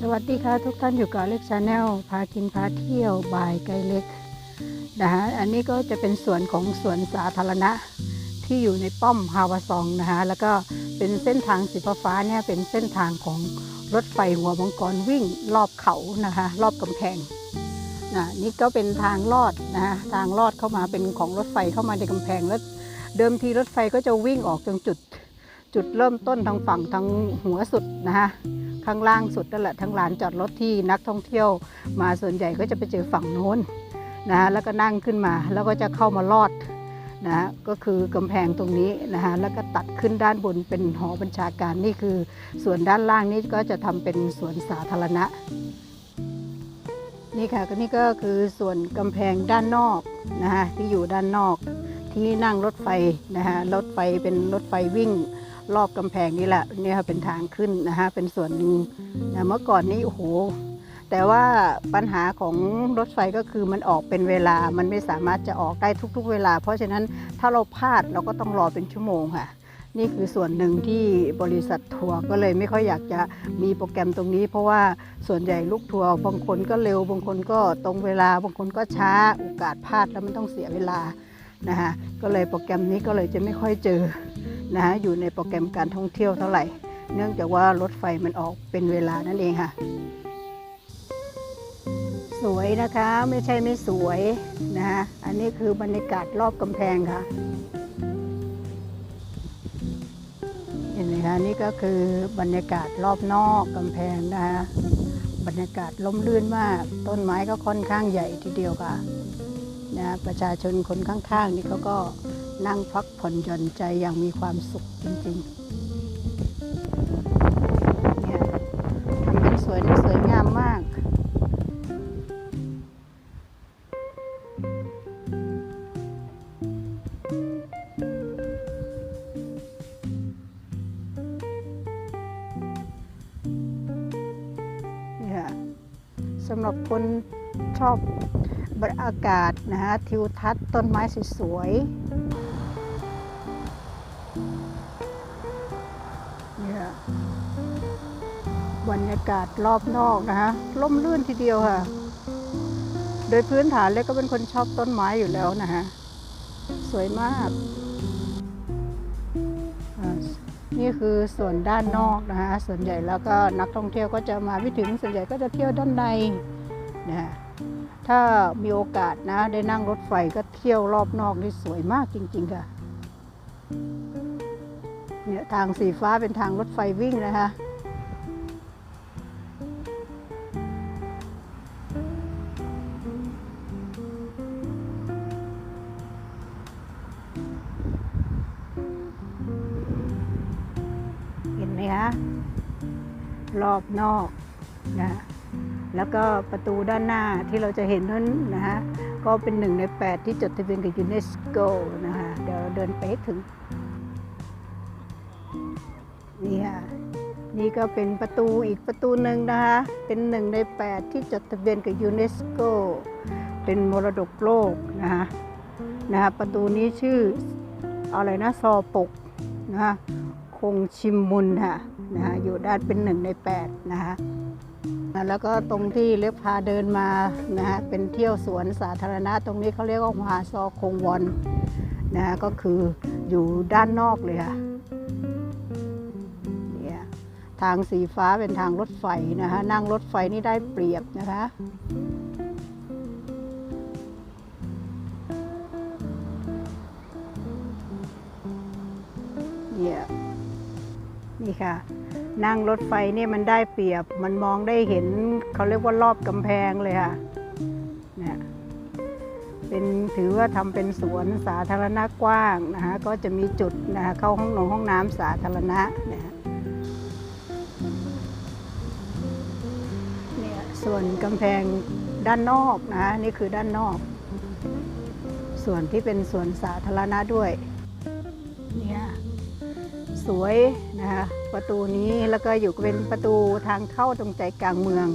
สวัสดีค่ะทุกท่านอยู่กับเล็กชาแนลพากินพาเที่ยวบายไกลเล็กนะคะอันนี้ก็จะเป็นส่วนของสวนสาธารณะที่อยู่ในป้อมฮาวาซองนะคะแล้วก็เป็นเส้นทางสีฟ้าเนี่ยเป็นเส้นทางของรถไฟหัวมังกรวิ่งรอบเขานะคะรอบกำแพงนะนี่ก็เป็นทางลอดนะคะทางลอดเข้ามาเป็นของรถไฟเข้ามาในกำแพงแล้วเดิมทีรถไฟก็จะวิ่งออกตรงจุดจุดเริ่มต้นทางฝั่งทางหัวสุดนะคะ ข้างล่างสุดนั่นแหละทั้งลานจอดรถที่นักท่องเที่ยวมาส่วนใหญ่ก็จะไปเจอฝั่งโน้นนะแล้วก็นั่งขึ้นมาแล้วก็จะเข้ามาลอดนะฮะก็คือกำแพงตรงนี้นะคะแล้วก็ตัดขึ้นด้านบนเป็นหอบัญชาการนี่คือ ส่วนด้านล่างนี้ก็จะทำเป็นสวนสาธารณะ นี่ค่ะก็นี่ก็คือส่วนกำแพงด้านนอกนะคะที่อยู่ด้านนอกที่นั่งรถไฟนะคะรถไฟเป็นรถไฟวิ่ง รอบกำแพงนี่แหละนี่ค่ะเป็นทางขึ้นนะคะเป็นส่วนหนึ่งนะเมื่อก่อนนี้โอ้โหแต่ว่าปัญหาของรถไฟก็คือมันออกเป็นเวลา มันไม่สามารถจะออกได้ทุก ๆ เวลา เพราะฉะนั้นถ้าเราพลาดเราก็ต้องรอเป็นชั่วโมงค่ะ นี่คือส่วนหนึ่งที่บริษัททัวร์ก็เลยไม่ค่อยอยากจะมีโปรแกรมตรงนี้ เพราะว่าส่วนใหญ่ลูกทัวร์บางคนก็เร็ว บางคนก็ตรงเวลา บางคนก็ช้า โอกาสพลาดแล้วมันต้องเสียเวลานะคะก็เลยโปรแกรมนี้ก็เลยจะไม่ค่อยเจอ นะคะอยู่ในโปรแกรมการท่องเที่ยวเท่าไหร่ เนื่องจากว่ารถไฟมันออกเป็นเวลานั่นเองค่ะ สวยนะคะไม่ใช่ไม่สวยนะคะอันนี้คือบรรยากาศรอบกำแพงค่ะเห็นไหมคะนี่ก็คือบรรยากาศรอบนอกกำแพงนะคะบรรยากาศล่มลื่นมาก ต้นไม้ก็ค่อนข้างใหญ่ทีเดียวค่ะนะประชาชนคนข้างๆนี่เขาก็ นั่งพักผ่อนหย่อนใจอย่างมีความสุขจริงๆเนี่ยทำเป็นสวยสวยงามมากเนี่ยสำหรับคนชอบบรรยากาศนะฮะทิวทัศน์ต้นไม้สวยๆากาศรอบนอกนะฮะร่มรื่นทีเดียวค่ะ โดยพื้นฐานเล็กก็เป็นคนชอบต้นไม้อยู่แล้วนะฮะสวยมาก นี่คือส่วนด้านนอกนะฮะส่วนใหญ่แล้วก็นักท่องเที่ยวก็จะมาไม่ถึงส่วนใหญ่ก็จะเที่ยวด้านในนะฮะถ้ามีโอกาสนะได้นั่งรถไฟก็เที่ยวรอบนอกนี่สวยมากจริง ๆ ค่ะเนี่ยทางสีฟ้าเป็นทางรถไฟวิ่งนะคะ เห็นไหมคะรอบนอกนะแล้วก็ประตูด้านหน้าที่เราจะเห็นนั้นนะฮะก็เป็นหนึ่งใน 8 ที่จดทะเบียนกับยูเนสโกนะคะเดี๋ยวเราเดินไปถึงนี่ค่ะนี่ก็เป็นประตูอีกประตูหนึ่งนะคะ เป็นหนึ่งใน 8 ที่จดทะเบียนกับยูเนสโกเป็นมรดกโลกนะคะนะคะประตูนี้ชื่ออะไรนะซอปกนะคะ คงชิมมุนค่ะนะคะอยู่ด้านเป็นหนึ่งใน8นะคะแล้วก็ตรงที่เล็บพาเดินมานะฮะเป็นเที่ยวสวนสาธารณะ ตรงนี้เขาเรียกว่าหาซอคงวอนนะฮะก็คืออยู่ด้านนอกเลยค่ะเนี่ยทางสีฟ้าเป็นทางรถไฟนะคะนั่งรถไฟนี่ได้เปรียบนะคะเนี่ย นี่ค่ะ นั่งรถไฟเนี่ยมันได้เปรียบ มันมองได้เห็นเขาเรียกว่ารอบกำแพงเลยค่ะเนี่ยเป็นถือว่าทำเป็นสวนสาธารณะกว้างนะคะก็จะมีจุดนะคะเข้าห้องนงห้องน้ำสาธารณะเนี่ยเนี่ยส่วนกำแพงด้านนอกนะคะนี่คือด้านนอก ส่วนที่เป็นส่วนสาธารณะด้วยเนี่ย สวยนะคะประตูนี้แล้วก็อยู่เป็นประตูทางเข้าตรงใจกลางเมือง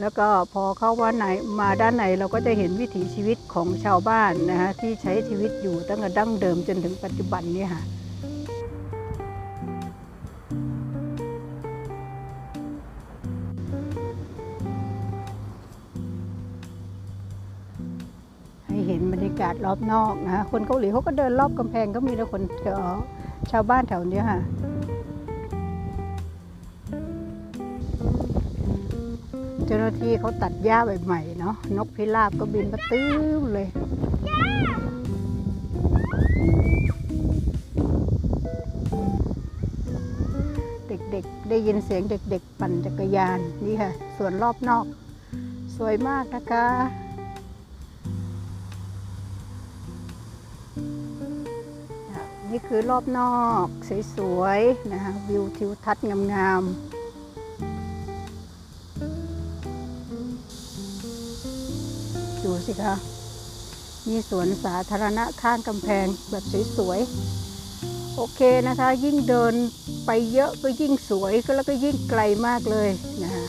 แล้วก็พอเข้าว่าไหนมาด้านในเราก็จะเห็นวิถีชีวิตของชาวบ้านนะคะที่ใช้ชีวิตอยู่ตั้งแต่ดั้งเดิมจนถึงปัจจุบันนี่ค่ะให้เห็นบรรยากาศรอบนอกนะคนเกาหลีเขาก็เดินรอบกำแพงก็มีแต่คนเจอ ชาวบ้านแถวเนี้ยค่ะ เจ้าหน้าที่เขาตัดหญ้าใหม่ๆเนาะนกพิราบก็บินมาตื้มเลยเด็กๆ ได้ยินเสียงเด็ก ๆ ปั่นจักรยานนี่ค่ะสวนรอบนอก สวยมากนะคะอะ นี่คือรอบนอกสวยๆนะคะวิวทิวทัศน์งามๆดูสิคะ มีสวนสาธารณะข้างกำแพงแบบสวยๆ โอเคนะคะ ยิ่งเดินไปเยอะก็ยิ่งสวยก็แล้วก็ยิ่งไกลมากเลยนะคะ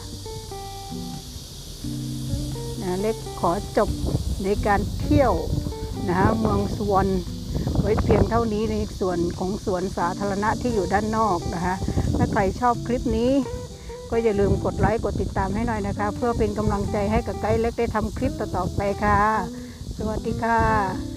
นะเล็กขอจบในการเที่ยวนะคะเมืองสวน ไว้เพียงเท่านี้ในส่วนของสวนสาธารณะที่อยู่ด้านนอกนะคะถ้าใครชอบคลิปนี้ ก็อย่าลืมกดไลค์กดติดตามให้หน่อยนะคะ เพื่อเป็นกำลังใจให้กับไกด์เล็กได้ทำคลิปต่อๆไปค่ะ สวัสดีค่ะ